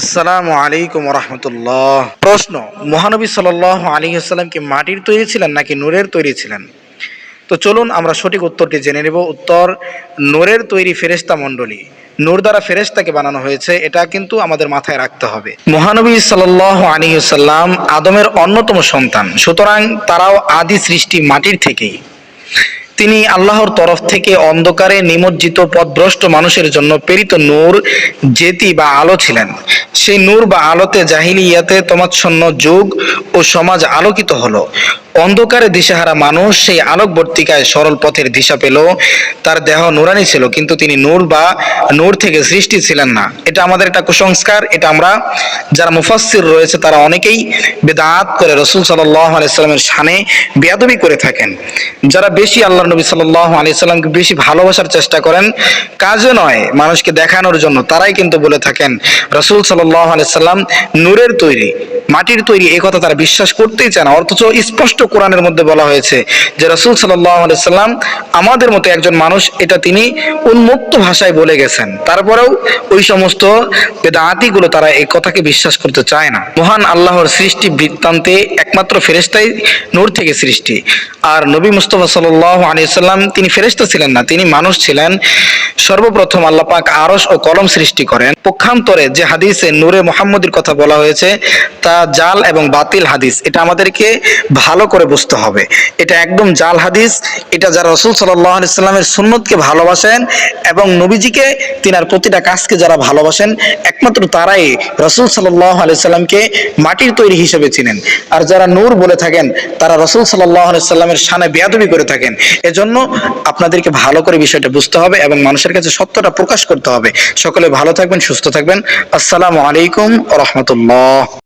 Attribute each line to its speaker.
Speaker 1: আসসালামু আলাইকুম রহমতুল্লাহ প্রশ্ন, মহানবী সাল আলী আসসালাম কি মাটির তৈরি ছিলেন নাকি নূরের তৈরি ছিলেন? তো চলুন আমরা সঠিক উত্তরটি জেনে নেব। উত্তর, নূরের তৈরি ফেরেস্তা মণ্ডলী। নূর দ্বারা ফেরেস্তাকে বানানো হয়েছে, এটা কিন্তু আমাদের মাথায় রাখতে হবে। মহানবী সাল আলী সাল্লাম আদমের অন্যতম সন্তান, সুতরাং তারাও আদি সৃষ্টি মাটির থেকেই। তিনি আল্লাহর তরফ থেকে অন্ধকারে নিমজ্জিত পথভ্রষ্ট মানুষের জন্য প্রেরিত নূর, জেতি বা আলো ছিলেন। সেই নূর বা আলোতে জাহিলিয়াতে তোমাচ্ছন্ন যুগ ও সমাজ আলোকিত হলো। অন্ধকারে দিশাহারা মানুষ সেই আলোকবর্তিকায় সরল পথের দিশা পেল। তার দেহ নুরানি ছিল, কিন্তু তিনি নূর বা নূর থেকে সৃষ্টি ছিলেন না। এটা আমাদের একটা কুসংস্কার, এটা আমরা যারা মুফাসসির রয়েছে তারা অনেকেই বেদাত করে রসুল সাল্লাহ আলাইসাল্লামের শানে বেয়াদবি করে থাকেন। যারা বেশি আল্লাহ নবী সাল্লাহ আলাইসাল্লামকে বেশি ভালোবাসার চেষ্টা করেন কাজে নয়, মানুষকে দেখানোর জন্য। তারাই কিন্তু বলে থাকেন, রসুল সাল্লাহ আলাইসাল্লাম নূরের তৈরি, মাটির তৈরি এই কথা তারা বিশ্বাস করতেই চায় না। অথচ স্পষ্ট কোরআনের মধ্যে বলা হয়েছে যে রসুল আলাইসাল্লাম আমাদের মতো একজন মানুষ এটা তিনি উন্মুক্ত ভাষায় বলে গেছেন। তারপরেও ওই সমস্ত বেদাতিগুলো তারা এই কথাকে বিশ্বাস করতে চায় না। মহান আল্লাহর সৃষ্টি বৃত্তান্তে একমাত্র ফেরেস্তাই নূর থেকে সৃষ্টি। আর নবী মুস্তফা সাল্লাহ আলিয়াল্লাম তিনি ফেরেস্তা ছিলেন না, তিনি মানুষ ছিলেন। সর্বপ্রথম আল্লাহ পাক আরস ও কলম সৃষ্টি করেন। পক্ষান্তরে যে হাদিসে নূরে মোহাম্মদের কথা বলা হয়েছে, তা জাল এবং বাতিল হাদিস, এটা আমাদেরকে ভালো করে বুঝতে হবে। এটা একদম জাল হাদিস, এটা যারা রসুল আলিয়াল্লামের সুন্নতকে ভালোবাসেন এবং নবীজিকে তিনার প্রতিটা কাজকে যারা ভালোবাসেন, একমাত্র তারাই রসুল আলিয়াল্লামকে মাটির তৈরি হিসেবে চিনেন। আর যারা নূর বলে থাকেন, তারা রসুল আলিয়াল্লামের সানে বেয়াদবি করে থাকেন। এজন্য আপনাদেরকে ভালো করে বিষয়টা বুঝতে হবে এবং মানুষের কাছে সত্যটা প্রকাশ করতে হবে। সকলে ভালো থাকবেন, সুস্থ থাকবেন। আসসালামু আলাইকুম রহমতুল্লাহ।